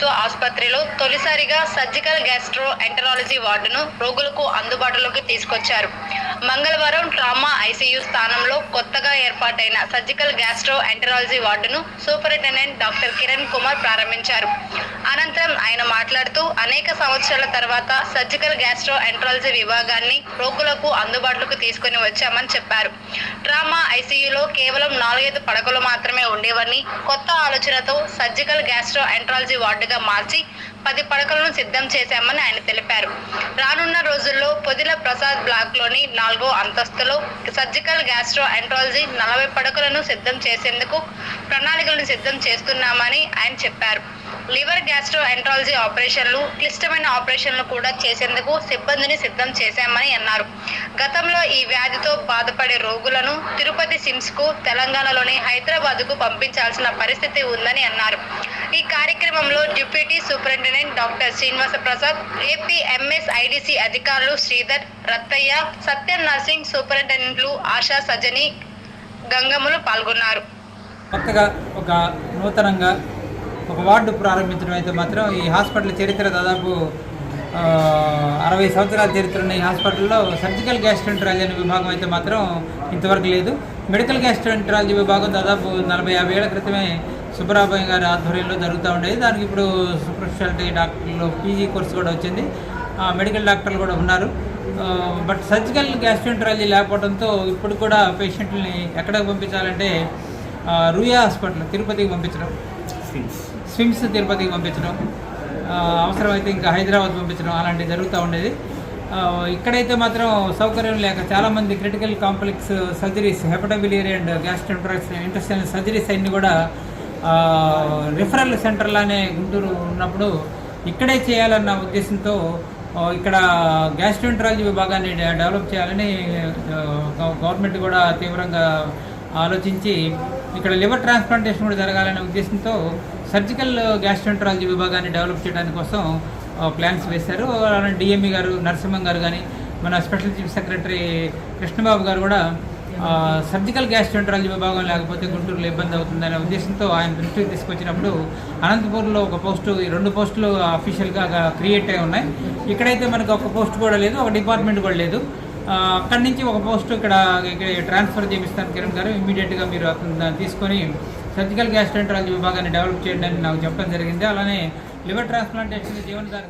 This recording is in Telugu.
ప్రభుత్వ ఆసుపత్రిలో తొలిసారిగా సర్జికల్ గ్యాస్ట్రో ఎంటరాలజీ వార్డును రోగులకు అందుబాటులోకి తీసుకొచ్చారు. మంగళవారం ట్రామా ఐసీయూ స్థానంలో కొత్తగా ఏర్పాటైన సర్జికల్ గ్యాస్ట్రో ఎంటరాలజీ వార్డును సూపరింటెండెంట్ డాక్టర్ కిరణ్ కుమార్ ప్రారంభించారు. అనంతరం ఆయన మాట్లాడుతూ అనేక సంవత్సరాల తర్వాత సర్జికల్ గ్యాస్ట్రో ఎంట్రాలజీ విభాగాన్ని రోగులకు అందుబాటులోకి తీసుకుని వచ్చామని చెప్పారు. ట్రామా ఐసీయూలో కేవలం నాలుగైదు పడకలు మాత్రమే ఉండేవని కొత్త ఆలోచనతో సర్జికల్ గ్యాస్ట్రో ఎంట్రాలజీ వార్డుగా మార్చి పది పడకలను సిద్ధం చేశామని ఆయన తెలిపారు. రానున్న రోజుల్లో పొదిల ప్రసాద్ బ్లాక్లోని నాలుగో అంతస్తులో సర్జికల్ గ్యాస్ట్రో ఎంట్రాలజీ నలభై పడకలను సిద్ధం చేసేందుకు ప్రణాళికలను సిద్ధం చేస్తున్నామని ఆయన చెప్పారు. లివర్ గ్యాస్ట్రో ఎంట్రాలజీ ఆపరేషన్లు క్లిష్టమైన ఆపరేషన్లు కూడా చేసేందుకు సిబ్బందిని సిద్ధం చేశామని అన్నారు. గతంలో ఈ వ్యాధితో బాధపడే రోగులను తిరుపతి సిమ్స్కు తెలంగాణలోని హైదరాబాద్కు పంపించాల్సిన పరిస్థితి ఉందని అన్నారు. ఈ కార్యక్రమంలో deputy superintendent doctor Srinivasa Prasad APMS IDC అధికారులు శ్రీధర్ రత్తయ్య సత్యం నర్సింగ్ సూపరింటెండెంట్లు ఆశా సజని గంగములు పాల్గొన్నారు. కొత్తగా ఒక నూతనంగా ఒక వార్డు ప్రారంభించడం అయితే మాత్రం ఈ హాస్పిటల్ చరిత్ర దాదాపు అరవై సంవత్సరాల చరిత్ర ఉన్న ఈ హాస్పిటల్లో సర్జికల్ గ్యాస్ట్రెంట్రాలజీ అనే విభాగం అయితే మాత్రం ఇంతవరకు లేదు. మెడికల్ గ్యాస్ట్రెంట్రాలజీ విభాగం దాదాపు నలభై యాభై ఏళ్ళ క్రితమే సుబ్బరాభయ్య గారి ఆధ్వర్యంలో జరుగుతూ ఉండేది. దానికి ఇప్పుడు super speciality doctors PG course కూడా వచ్చింది. ఆ, మెడికల్ డాక్టర్లు కూడా ఉన్నారు. బట్ సర్జికల్ గ్యాస్ట్రెంట్రాలజీ లేకపోవడంతో ఇప్పుడు కూడా పేషెంట్ని ఎక్కడికి పంపించాలంటే రూయా హాస్పిటల్ తిరుపతికి పంపించడం. స్విమ్స్ తిరుపతికి పంపించడం అవసరమైతే ఇంకా హైదరాబాద్ పంపించడం అలాంటివి జరుగుతూ ఉండేది. ఇక్కడైతే మాత్రం సౌకర్యం లేక చాలామంది critical complex surgeries hepatobiliary and గ్యాస్ట్రోంట్రాక్స్ intestine surgeries అన్ని కూడా రిఫరల్ సెంటర్లానే గుంటూరు ఉన్నప్పుడు ఇక్కడే చేయాలన్న ఉద్దేశంతో ఇక్కడ గ్యాస్ట్రోంట్రాలజీ విభాగాన్ని డెవలప్ చేయాలని గవర్నమెంట్ కూడా తీవ్రంగా ఆలోచించి ఇక్కడ లివర్ ట్రాన్స్ప్లాంటేషన్ కూడా జరగాలనే ఉద్దేశంతో సర్జికల్ గ్యాస్ట్రోంట్రాలజీ విభాగాన్ని డెవలప్ చేయడానికి కోసం ప్లాన్స్ వేశారు. అలానే డిఎంఈ గారు నరసింహం గారు కానీ మన స్పెషల్ చీఫ్ సెక్రటరీ కృష్ణబాబు గారు కూడా సర్జికల్ సర్జికల్ గ్యాస్ట్రోంట్రాలజీ విభాగం లేకపోతే గుంటూరులో ఇబ్బంది అవుతుందనే ఉద్దేశంతో ఆయన దృష్టికి తీసుకొచ్చినప్పుడు అనంతపూర్లో ఒక పోస్టు రెండు పోస్టులు అఫీషియల్గా క్రియేట్ అయి ఉన్నాయి. ఇక్కడైతే మనకు ఒక పోస్ట్ కూడా లేదు ఒక డిపార్ట్మెంట్ కూడా లేదు. అక్కడి నుంచి ఒక పోస్ట్ ఇక్కడ ఇక్కడ ట్రాన్స్ఫర్ చేపిస్తాను కిరణ్ గారు. ఇమీడియట్గా మీరు అతను తీసుకొని సర్జికల్ గ్యాస్ట్రోంట్రాలజీ విభాగాన్ని డెవలప్ చేయడం అని నాకు చెప్పడం జరిగింది. అలానే లివర్ ట్రాన్స్ప్లాంటేషన్ జీవనధార